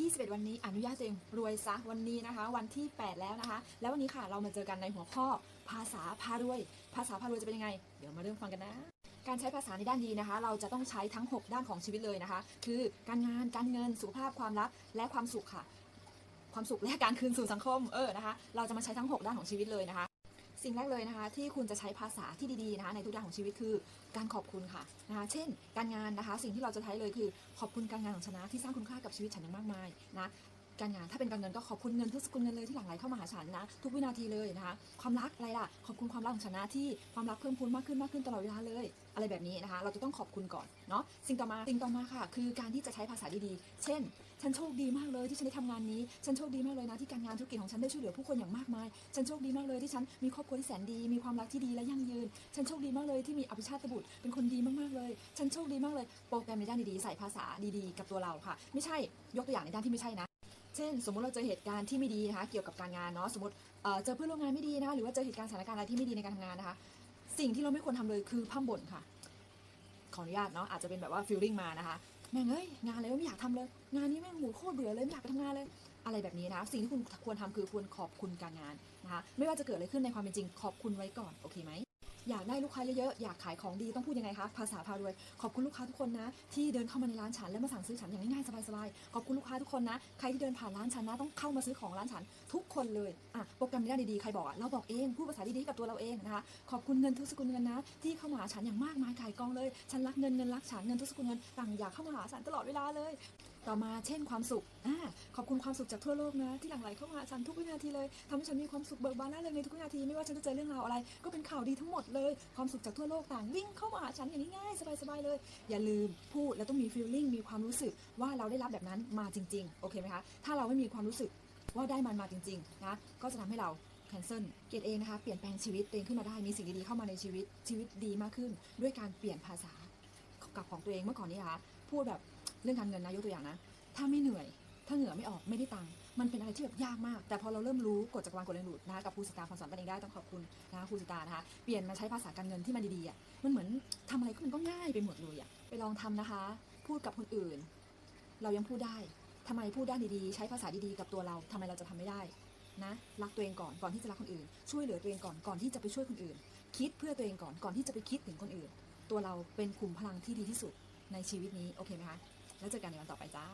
21 วันนี้อนุญาตตัวเองรวยซะวันนี้นะคะ วันที่ 8 แล้วนะคะ แล้ววันนี้ค่ะเรามาเจอกันในหัวข้อภาษาพารวย ภาษาพารวยจะเป็นยังไง เดี๋ยวมาเริ่มฟังกันนะ การใช้ภาษาในด้านดีนะคะ เราจะต้องใช้ทั้ง 6 ด้านของชีวิตเลยนะคะ คือการงานการเงินสุขภาพความรักและความสุขค่ะ ความสุขและการคืนสู่สังคมเออนะคะ เราจะมาใช้ทั้ง 6 ด้านของชีวิตเลยนะคะ สิ่งแรกเลยนะคะ ที่คุณจะใช้ภาษาที่ดีๆนะคะ ในทุกด้านของชีวิตคือการขอบคุณค่ะนะคะ เช่น การงานนะคะ สิ่งที่เราจะใช้เลยคือขอบคุณการงานของชนะที่สร้างคุณค่ากับชีวิตฉันอย่างมากมายนะ การงานถ้าเป็นการเงินก็ขอบคุณเงินทุกสกุลเงินเลยที่หลั่งไหลเข้ามาหาฉันนะ ทุกวินาทีเลยนะคะ ความรักอะไรล่ะ ขอบคุณความรักของฉันนะที่ความรักเพิ่มพูนมากขึ้นมากขึ้นตลอดเวลาเลย อะไรแบบนี้นะคะ เราจะต้องขอบคุณก่อนเนาะสิ่งต่อมาสิ่งต่อมาค่ะ คือการที่จะใช้ภาษาดีๆ เช่น ฉันโชคดีมากเลยที่ฉันได้ทำงานนี้ ฉันโชคดีมากเลยนะที่การงานธุรกิจของฉันได้ช่วยเหลือผู้คนอย่างมากมาย ฉันโชคดีมากเลยที่ฉันมีครอบครัวที่แสนดีมีความรักที่ดีและยั่งยืน ฉันโชคดีมากเลยที่มีอภิชาติบุตรเป็นคนดีมากๆเลย ฉันโชคดีมากเลย โปรแกรมในด้านดีๆใส่ภาษาดีๆ กับตัวเราค่ะ ไม่ใช่ยกตัวอย่างในด้านที่ไม่ใช่นะ เช่น สมมุติเราเจอเหตุการณ์ที่ไม่ดีนะคะเกี่ยวกับการงานเนาะสมมติเจอเพื่อนร่วมงานไม่ดีนะคะหรือว่าเจอเหตุการณ์สถานการณ์อะไรที่ไม่ดีในการทำงานนะคะ สิ่งที่เราไม่ควรทำเลยคือพร่ำบ่นค่ะ ขออนุญาตเนาะอาจจะเป็นแบบว่าฟีลลิ่งมานะคะแม่งเอ้ยงานอะไรไม่อยากทำเลย งานนี้แม่งหมูโคตรเบื่อเลยไม่อยากไปทำงานเลยอะไรแบบนี้นะสิ่งที่คุณควรทำคือควรขอบคุณการงานนะคะไม่ว่าจะเกิดอะไรขึ้นในความเป็นจริงขอบคุณไว้ก่อนโอเคไหม อยากได้ลูกค้าเยอะๆ อยากขายของดีต้องพูดยังไงคะ ภาษาพารวย ขอบคุณลูกค้าทุกคนนะ ที่เดินเข้ามาในร้านฉันแล้วมาสั่งซื้อฉันอย่างง่ายๆ สบายๆ ขอบคุณลูกค้าทุกคนนะ ใครที่เดินผ่านร้านฉันนะต้องเข้ามาซื้อของร้านฉันทุกคนเลย อะ โปรแกรมนี้ดีๆ ใครบอกอะ เราบอกเอง พูดภาษาดีๆ กับตัวเราเองนะคะ ขอบคุณเงินทุกสกุลเงินนะ ที่เข้ามาหาฉันอย่างมากมายไก่กองเลย ฉันรักเงินเงินรักฉันเงินทุกสกุลเงินต่างอยากเข้ามาหาฉันตลอดเวลาเลย ต่อมาเช่นความสุขอขอบคุณความสุขจากทั่วโลกนะที่หลั่งไหลเข้ามาฉันทุกวินาทีเลยทำให้ฉันมีความสุขเบิกบานร่าเริงในทุกวินาทีไม่ว่าฉันจะเจอเรื่องราวอะไร ก็เป็นข่าวดีทั้งหมดเลยความสุขจากทั่วโลกต่างวิ่งเข้ามาหาฉันอย่างง่ายๆสบายๆเลย อย่าลืมพูดแล้วต้องมี feeling มีความรู้สึกว่าเราได้รับแบบนั้นมาจริงๆโอเคไหมคะถ้าเราไม่มีความรู้สึกว่าได้มันมาจริงๆนะก็จะทำให้เรา cancel เกรดเองนะคะเปลี่ยนแปลงชีวิตตัวเองขึ้นมาได้มีสิ่งดีๆเข้ามาในชีวิตชีวิตดีมากขึ้น ด้วยการเปลี่ยนภาษากับของตัวเองเมื่อก่อนนี้คะพูดแบบ เรื่องการเงินนะยกตัวอย่างนะ ถ้าไม่เหนื่อย ถ้าเหงื่อไม่ออกไม่ได้ตังค์มันเป็นอะไรที่แบบยากมาก แต่พอเราเริ่มรู้กฎจักรวาลกฎแรงดูดนะคะกับครูสตาความสอนกันเองได้ต้องขอบคุณนะคะครูสตานะคะเปลี่ยนมาใช้ภาษาการเงินที่มันดีๆอะมันเหมือนทำอะไรก็มันก็ง่ายไปหมดเลยอะไปลองทำนะคะ พูดกับคนอื่น เรายังพูดได้ทำไมพูดด้านดีๆ ใช้ภาษาดีๆ กับตัวเราทำไมเราจะทำไม่ได้นะรักตัวเองก่อนก่อนที่จะรักคนอื่น ช่วยเหลือตัวเองก่อนก่อนที่จะไปช่วยคนอื่น คิดเพื่อตัวเองก่อนก่อนที่จะไปคิดถึงคนอื่น ตัวเราเป็นขุมพลังที่ดีที่สุดในชีวิตนี้โอเคไหมคะแล้วเจอกันในวันต่อไปจ้า